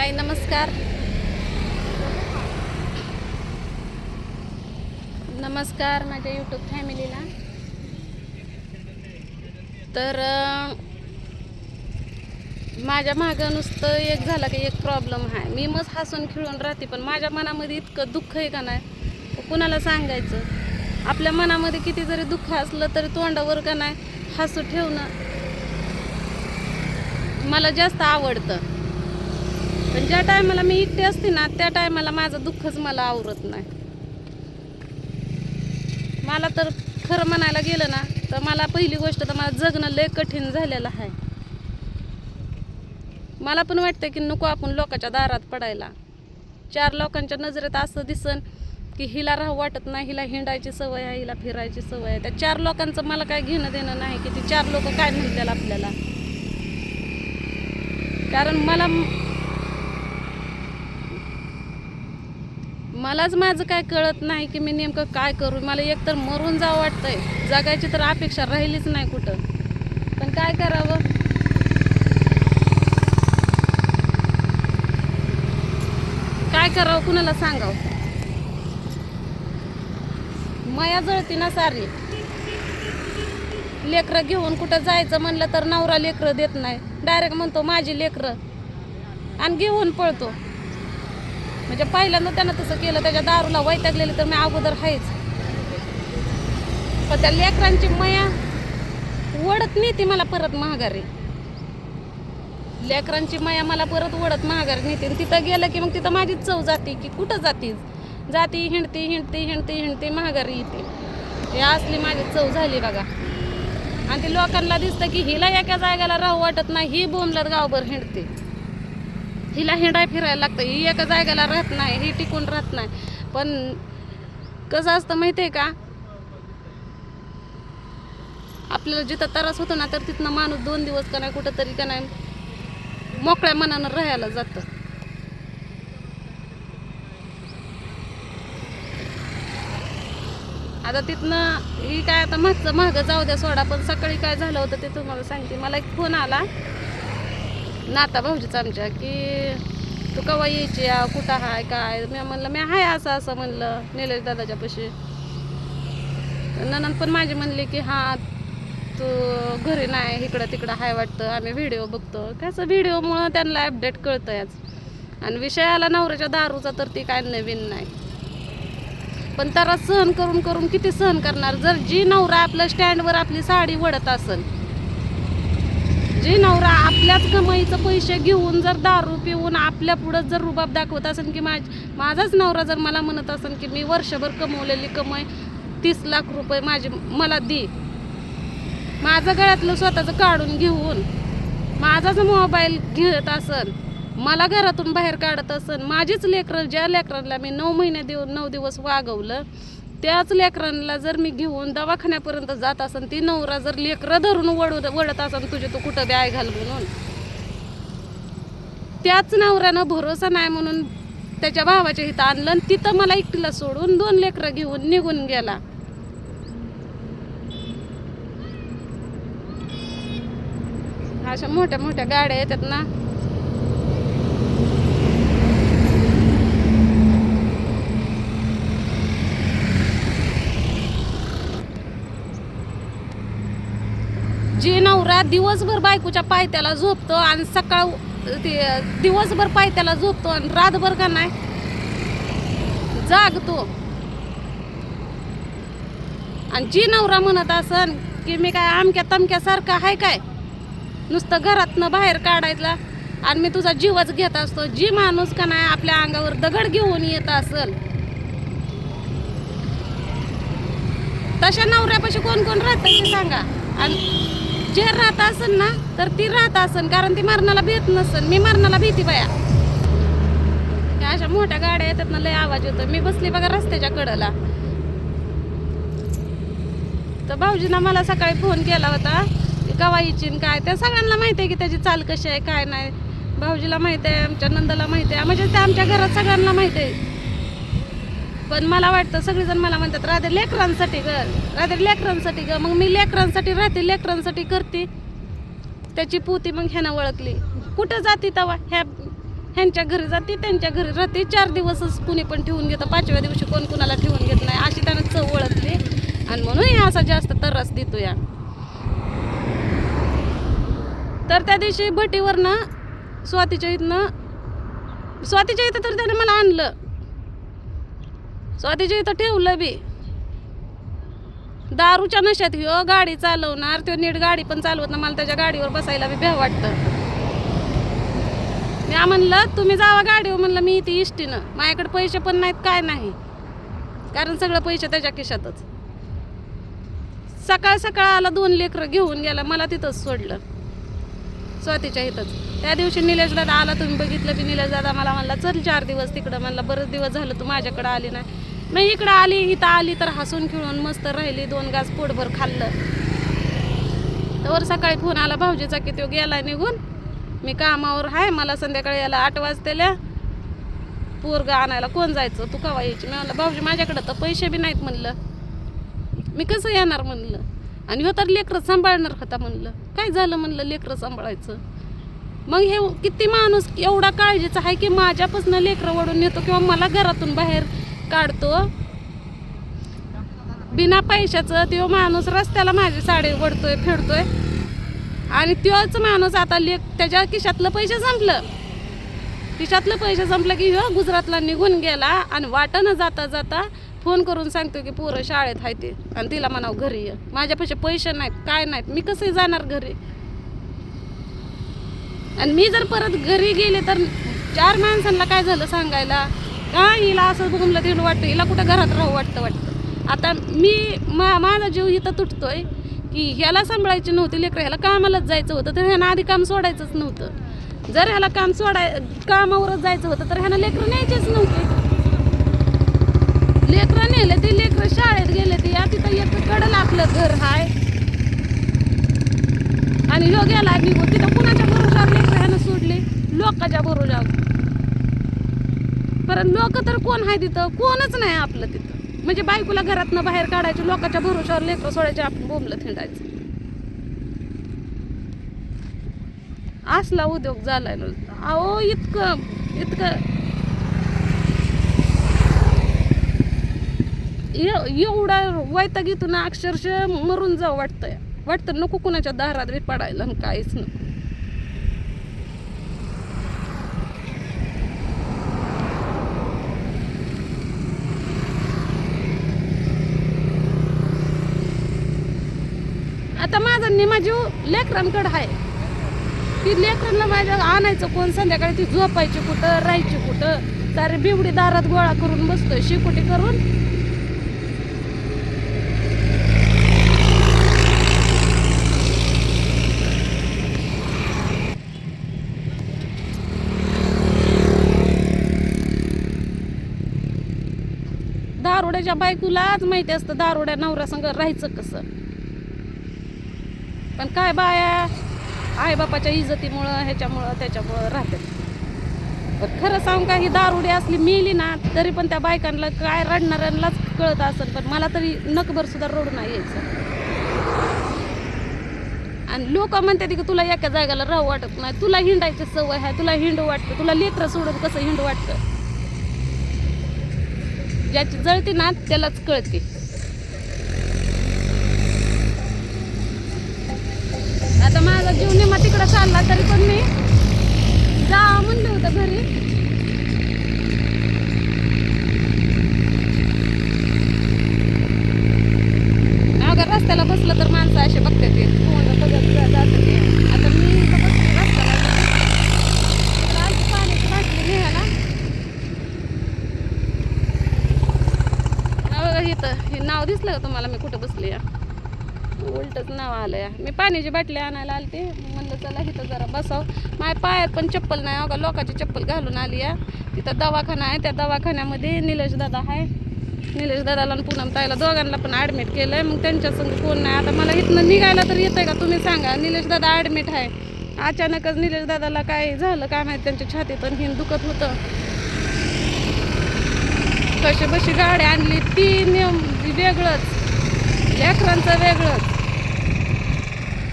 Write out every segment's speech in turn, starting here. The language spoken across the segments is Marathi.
हाय नमस्कार. नमस्कार माझ्या यूट्यूब फॅमिलीला तर माझ्या मागं नुसतं एक झालं की एक प्रॉब्लेम आहे मी मग हसून खिळून राहते पण माझ्या मनामध्ये इतकं दुःख आहे का नाही? कुणाला सांगायचं? आपल्या मनामध्ये किती जरी दुःख असलं तरी तोंडावर का नाही? हसू ठेवणं मला जास्त आवडतं. पण ज्या टायमाला मी एकटी असते ना त्या टायमाला माझं दुःखच मला आवरत नाही. मला तर खरं म्हणायला गेलं ना तर मला पहिली गोष्ट तर मला जगणं लय कठीण झालेलं आहे. मला पण वाटतं की नको आपण लोकांच्या दारात पडायला. चार लोकांच्या नजरेत असं दिसन की हिला राहू वाटत नाही हिला हिंडायची सवय आहे हिला फिरायची सवय आहे. त्या चार लोकांचं मला काय घेणं देणं नाही की ती चार लोक काय म्हणतील आपल्याला. कारण मला मलाच माझं काय कळत नाही की मी नेमकं काय करू. मला एक तर मरून जावं वाटतंय. जगायची तर अपेक्षा राहिलीच नाही कुठं. पण काय करावं? काय करावं कुणाला सांगावं? माया जळती ना सारी. लेकरं घेऊन कुठं जायचं म्हणलं तर नवरा लेकरं देत नाही. डायरेक्ट म्हणतो माझी लेकरं. आणि घेऊन पळतो. म्हणजे पहिल्यांदा त्यानं तसं केलं त्याच्या दारूला वैतागलेलं तर मी अगोदर आहेच. पण त्या लेकरांची मया ओढत नाही ती मला परत महागारी लेकरांची माया मला परत ओढत महागारी नेते. आणि तिथं गेलं की मग तिथं माझीच चव जाते की कुठं जातीस जाती हिंडती हिंडती हिंडती हिंडती महागारी येते. हे असली माझी चव झाली बघा. आणि ते लोकांना दिसतं की हिला एका जागेला राहू वाटत नाही ही बोमलत गावभर हिंडते. हिला हिंडाय फिरायला लागतं. ही एका जागेला राहत नाही ही टिकून राहत नाही. पण कसं असतं माहिती आहे का? आपल्याला जिथं त्रास होतो ना तर तिथनं माणूस दोन दिवस का नाही कुठं तरी का नाही मोकळ्या मनानं राहायला जातं. आता तिथनं ही काय आता मागचं मागं जाऊ द्या सोडा पण सकाळी काय झालं होतं ते तुम्हाला सांगते. मला एक फोन आला. नाता भाऊजीच आमच्या की तू कवा यायची या कुठं हाय काय? मी म्हणलं मी हाय असं असं म्हणलं निलेश दादाच्या पशी. ननंद पण माझी म्हणली की हां तू घरी नाही इकडं तिकडं हाय वाटतं आम्ही व्हिडिओ बघतो. कसं व्हिडिओमुळं त्यांना अपडेट कळतं याच आणि विषय आला नवऱ्याच्या दारूचा तर ती काय नवीन नाही. पण त्याला सहन करून करून किती सहन करणार? जर जी नवरा आपल्या स्टँडवर आपली साडी वडत असेल जे नवरा आपल्याच कमाईचं पैसे घेऊन जर दारू पिऊन आपल्या पुढं जर रुबाब दाखवत असेल की माझ माझाच नवरा जर मला म्हणत असेल की मी वर्षभर कमवलेली कमाई तीस लाख रुपये माझी मला दे. माझं गळ्यातलं स्वतःचं काढून घेऊन माझाच मोबाईल घेत असन मला घरातून बाहेर काढत असन माझीच लेकरं ज्या लेकरांना मी नऊ महिने देऊन नऊ दिवस वागवलं त्याच लेकरांना जर मी घेऊन दवाखान्यापर्यंत जात असन ती नवरा जर लेकरं धरून वडू वडत असन तुझे तू कुठं बॅग घाल म्हणून? त्याच नवऱ्यानं भरोसा नाही म्हणून त्याच्या भावाच्या इथं आणलं आणि तिथं मला एकटीला सोडून दोन लेकरं घेऊन निघून गेला. अशा मोठ्या मोठ्या गाड्या येतात ना. जे दिवसभर बायकोच्या पायथ्याला झोपतो आणि सकाळ ते दिवसभर पायथ्याला झोपतो आणि रातभर का नाही जागतो. आणि जी नवरा म्हणत असन की मी काय आमक्या तमक्यासारखं आहे काय? नुसतं घरातनं बाहेर काढायला आणि मी तुझा जीवच घेत असतो. जी माणूस का नाही आपल्या अंगावर दगड घेऊन येत असल. तशा नवऱ्यापाशी कोण कोण राहतं ते सांगा. आणि जे राहत असन ना तर ती राहत असन कारण ती मरणाला भीत नसन. मी मरणाला भीती बाया. त्या अशा मोठ्या गाड्या येतात ना लय आवाज येतो मी बसली बघा रस्त्याच्या कडला. तर भाऊजीनं मला सकाळी फोन केला होता. गवाईची काय त्या सगळ्यांना माहिती आहे की त्याची चाल कशी आहे काय नाही. भाऊजीला माहिती आहे आमच्या नंदाला माहिती आहे म्हणजे त्या आमच्या घरात सगळ्यांना माहिती आहे पण मला वाटतं सगळेजण मला म्हणतात राहते लेकरांसाठी ग राहते लेकरांसाठी ग. मग मी लेकरांसाठी राहते लेकरांसाठी करते. त्याची पोती मग ह्यानं ओळखली. कुठं जाते तवा? ह्या ह्यांच्या घरी जाते त्यांच्या घरी राहते. चार दिवसच कुणी पण ठेवून घेतं. पाचव्या दिवशी कोण कुणाला ठेवून घेत नाही. अशी त्यानं चव ओळखली. आणि म्हणून हे असा जास्त त्रास देतो या तर त्या दिवशी भटीवरनं स्वातीच्या इथनं स्वातीच्या इथं तर त्याने मला आणलं. स्वातीच्या इथं ठेवलं बी. दारूच्या नशात ह्यो गाडी चालवणार तो नीट गाडी पण चालवत ना मला त्याच्या गाडीवर बसायला बी भ्या वाटतं. मी म्हणलं तुम्ही जावा गाडीवर. म्हणलं मी इथे इष्टीनं. माझ्याकडे पैसे पण नाहीत काय नाही. कारण सगळं पैसे त्याच्या खिशातच. सकाळ सकाळ आला दोन लेकरं घेऊन गेला मला तिथंच सोडलं. स्वातीच्या इथंच. त्या दिवशी निलेश दादा आला तुम्ही बघितलं की निलेश दादा मला म्हणला चल चार दिवस तिकडं. म्हणला बरेच दिवस झालं तू माझ्याकडं आली नाही. मी इकडं आली इथं आली तर हसून खेळून मस्त राहिली दोन गास पोटभर खाल्लं. तर सकाळी फोन आला भाऊजीचा की तो गेला निघून. मी कामावर आहे मला संध्याकाळी याला आठ वाजतेल्या. पोरगा आणायला कोण जायचं? तू कवा यायची? मी म्हणलं भाऊजी माझ्याकडं तर पैसे बी नाहीत म्हणलं. मी कसं येणार? म्हणलं. आणि हो तर लेकरं सांभाळणार होता म्हणलं. काय झालं? म्हणलं लेकरं सांभाळायचं. मग हे किती माणूस एवढा काळजीचा आहे की माझ्यापासून लेकरं वडून येतो किंवा मला घरातून बाहेर काढतो? बिना पैशाचं तो माणूस रस्त्याला माझी साडी वडतोय फेडतोय. आणि तोच माणूस आता लेख त्याच्या खिशातलं पैसे संपलं. खिशातलं पैसे संपलं की ह्यो गुजरातला निघून गेला आणि वाटणं जाता जाता फोन करून सांगतो की पोरं शाळेत आहे ते. आणि तिला म्हणावं घरी ये. माझ्यापाशी पैसे नाहीत काय नाहीत. मी कसं जाणार घरी? आणि मी जर परत घरी गेले तर चार माणसांना काय झालं सांगायला? का हिला असं बघून तिला वाटतं हिला कुठं घरात राहू वाटतं वाटतं. आता मी मा माझा जीव इथं तुटतोय की ह्याला सांभाळायची नव्हती लेकरं ह्याला कामालाच जायचं होतं तर ह्यानं आधी काम सोडायचंच नव्हतं. जर ह्याला काम सोडाय कामावरच जायचं होतं तर ह्यानं लेकरं न्यायचेच नव्हते. लेकरं नेले ते लेकरं शाळेत गेले ते या तिथं एक कडलं आपलं घर हाय. आणि ह्यो गेला निघून तिथं कुणाच्या ह्यानं लोकाच्या लोकांच्या भरोशावर कारण लोक तर कोण आहे तिथं? कोणच नाही आपलं तिथं. म्हणजे बायकोला घरातनं बाहेर काढायचे लोकांच्या भरोशावर लेकरं सोडायचे आपण बोंबलं थिंडायचं. असला उद्योग झालाय अहो इतकं इतकं. एवढा वैतागीतून अक्षरशः मरून जाऊ वाटतंय. वाटतं नको कुणाच्या दारात बी पडायला आणि काहीच नको. आता माझा निमा जीव लेकरांकडं आहे. ती लेकरांना माझ्या आणायचं कोण? संध्याकाळी ती झोपायची कुठं राहायची कुठं? सारे बिवडी दारात गोळा करून बसतोय शिकुटी करून. दारोड्याच्या बायकोलाच माहिती असतं दारोड्या नवऱ्या संग राहायचं कसं? पण काय बाया? आई बापाच्या इज्जतीमुळं ह्याच्यामुळं त्याच्यामुळं राहतात. पण खरं सांग का ही दारुडी असली मिली ना तरी पण त्या बायकांना काय रडणाऱ्यांनाच कळत असेल पण मला तरी नकभर सुद्धा रडू नाही यायचं. आणि लोक म्हणतात की तुला एका जागेला राहू वाटत नाही तुला हिंडायची सवय आहे तुला हिंडू वाटतं तुला लेकरं सोडून कसं हिंडू वाटतं? ज्याची जळते ना त्यालाच कळते आता माझा जीव निमा तिकडं चालला तरी पण मी जा म्हणलं होतं घरी. अगं रस्त्याला बसलं तर माणसं असे बघतात ते. कोण बघत जा- जातं ते आता मी इथं बसले रस्त्याला इकडं पाण्याची बाटली घ्यायला बघा इथं हे नाव दिसलं का तुम्हाला? मी कुठं बसले या उलटच नाव आलं या मी पाण्याची बाटली आणायला आलते. म्हणलं चला इथं जरा बसाव. माझ्या पायात पण चप्पल नाही अगं. लोकांची चप्पल घालून आली या तिथं दवाखाना आहे. त्या दवाखान्यामध्ये निलेश दादा आहे. निलेश दादाला आणि पूनम ताईला दोघांना पण ॲडमिट केलं आहे मग त्यांच्या संग कोण नाही. आता मला इथनं निघायला तर येतंय का? तुम्ही सांगा. निलेश दादा ॲडमिट आहे. अचानकच निलेश दादाला काय झालं काय माहिती? त्यांच्या छातीतून हिन दुखत होतं. कशी बशी गाडी आणली ती नियम वेगळंच. लेकरांचं वेगळंच.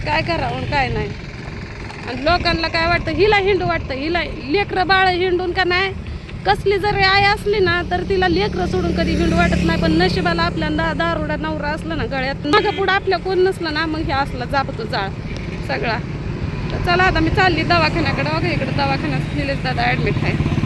काय करावं काय नाही. आणि लोकांना काय वाटतं? हिला हिंडू वाटतं. हिला लेकरं बाळ हिंडून का नाही? कसली जरी आई असली ना तर तिला लेकरं सोडून कधी हिंडू वाटत नाही. पण नशिबाला आपल्या दा दारुडा नवरा असला ना गळ्यात मागं पुढं आपल्या कोण नसलं ना मग हे असला जापतो जाळ सगळा. तर चला आता मी चालली दवाखान्याकडं. बघा इकडं दवाखान्यात निलेश दादा ॲडमिट आहे.